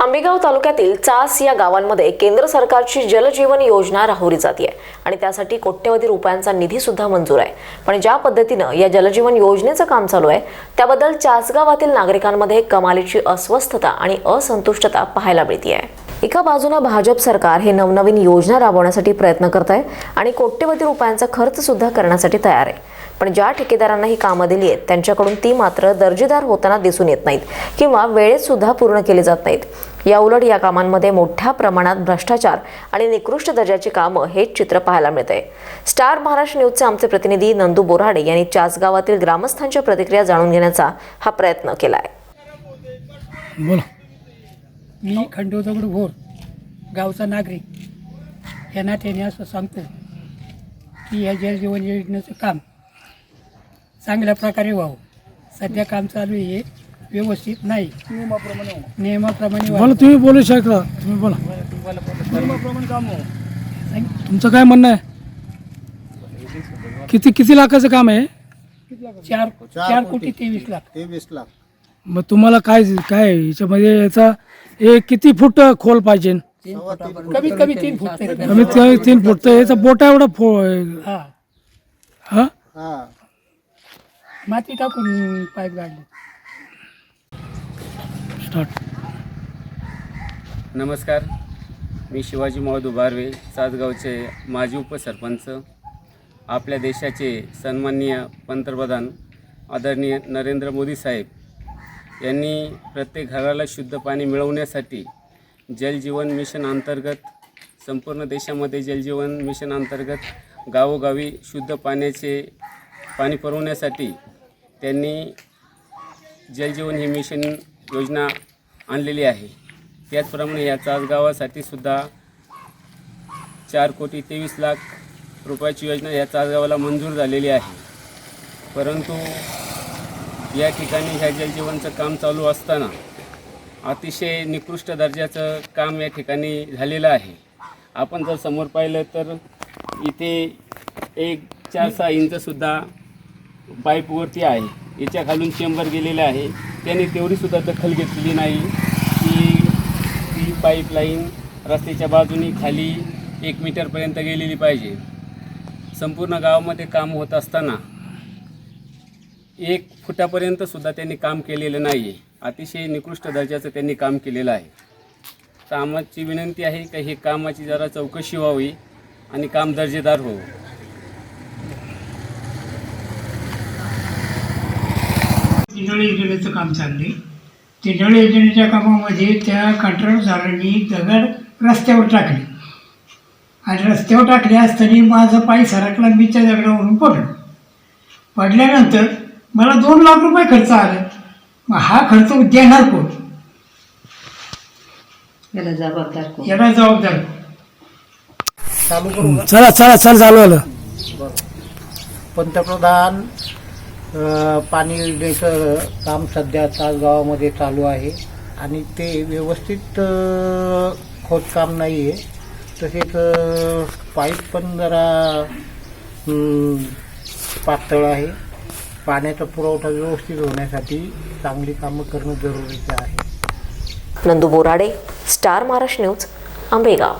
आंबेगाव तालुक्यातील चास या गावांमध्ये केंद्र सरकारची जलजीवन योजना राहुरी जाते आणि त्यासाठी कोट्यवधी रुपयांचा निधी सुद्धा मंजूर आहे. पण ज्या पद्धतीनं या जलजीवन योजनेचं काम चालू आहे त्याबद्दल चास गावातील नागरिकांमध्ये कमालीची अस्वस्थता आणि असंतुष्टता पाहायला मिळते आहे एका बाजूनं भाजप सरकार हे नवनवीन योजना राबवण्यासाठी प्रयत्न करत आहे आणि कोट्यवधी रुपयांचा खर्च सुद्धा करण्यासाठी तयार आहे. पण ज्या ठेकेदारांना ही कामं दिली आहेत त्यांच्याकडून ती मात्र दर्जेदार होताना दिसून येत नाहीत किंवा वेळेत सुद्धा पूर्ण केली जात नाहीत. या उलट या कामांमध्ये मोठ्या प्रमाणात भ्रष्टाचार आणि निकृष्ट दर्जाची कामं हेच चित्र पाहायला मिळतंय. स्टार महाराष्ट्र न्यूजचे आमचे प्रतिनिधी नंदू बोराडे यांनी चासगावातील ग्रामस्थांच्या प्रतिक्रिया जाणून घेण्याचा हा प्रयत्न केला आहे मी खंडू दगड भोर गावचा नागरिक. यांना त्याने असं सांगतो की या जलजीवन योजनेचं काम चांगल्या प्रकारे व्हावं. सध्या काम चालू आहे व्यवस्थित नाही. नियमाप्रमाणे बोला व्हावं. तुम्ही बोलू शकता तुम्ही बोला. तुमचं काय म्हणणं आहे? किती किती लाखाचं काम आहे? चार चार कोटी तेवीस लाख. तेवीस लाख. मग तुम्हाला काय काय याच्यामध्ये याचा हे किती फूट खोल पाहिजे? कमीत कमी तीन फूट. तरी. कमीत कमी तीन फूट. तर याचा बोटा एवढा फो हा. हा? हा. माती टाकून पाईप गाडले. स्टार्ट नमस्कार. मी शिवाजी माधू बारवे सासगावचे माजी उपसरपंच. आपल्या देशाचे सन्माननीय पंतप्रधान आदरणीय नरेंद्र मोदी साहेब. यांनी प्रत्येक घराला शुद्ध पाणी मिळवण्यासाठी जलजीवन मिशन अंतर्गत संपूर्ण देशामध्ये जलजीवन मिशन अंतर्गत गावोगावी शुद्ध पाण्याचे पाणी पुरवण्यासाठी त्यांनी जलजीवन ही मिशन योजना आणलेली आहे. त्याचप्रमाणे या चासगावासाठी सुद्धा चार कोटी तेवीस लाख रुपयाची योजना या चासगावाला मंजूर झालेली आहे. परंतु या ठिकाणी ह्या जलजीवनचं काम चालू असताना अतिशय निकृष्ट दर्जाचं काम या ठिकाणी झालेलं आहे. आपण जर समोर पाहिलं तर इथे एक चार सहा इंचसुद्धा पाईपवरती आहे. याच्या खालून चेंबर गेलेलं आहे. त्याने तेवढीसुद्धा दखल घेतलेली नाही. की ती पाईपलाईन रस्त्याच्या बाजूनी खाली एक मीटरपर्यंत गेलेली पाहिजे. संपूर्ण गावामध्ये काम होत असताना एक फुटापर्यंत सुद्धा त्यांनी काम केलेलं नाही आहे अतिशय निकृष्ट दर्जाचं त्यांनी काम केलेलं आहे. तर आम्हाची विनंती आहे की हे कामाची जरा चौकशी व्हावी आणि काम दर्जेदार हो. नळ योजनेचं काम चालले ते योजनेच्या कामामध्ये त्या कंत्राटदारांनी दगड रस्त्यावर टाकले. आणि रस्त्यावर टाकले असताना माझा पाय सरकला मी त्या दगडावरून पडलो. पडल्यानंतर मला दोन लाख रुपये खर्च आला. मग हा खर्च देणार कोण? याला जबाबदार कोण? याला जबाबदार? चालू? चला चला चल चालू आलं पंतप्रधान अ, पाणी योजनेचं काम सध्या तासगावामध्ये चालू आहे आणि ते व्यवस्थित अ, खोदकाम नाही आहे तसेच अ, पाईप पण जरा हं, पातळ आहे. पाण्याचा पुरवठा व्यवस्थित होण्यासाठी चांगली कामं करणं जरुरीचं आहे. Nandu Borade star Maharashtra news Ambegaon.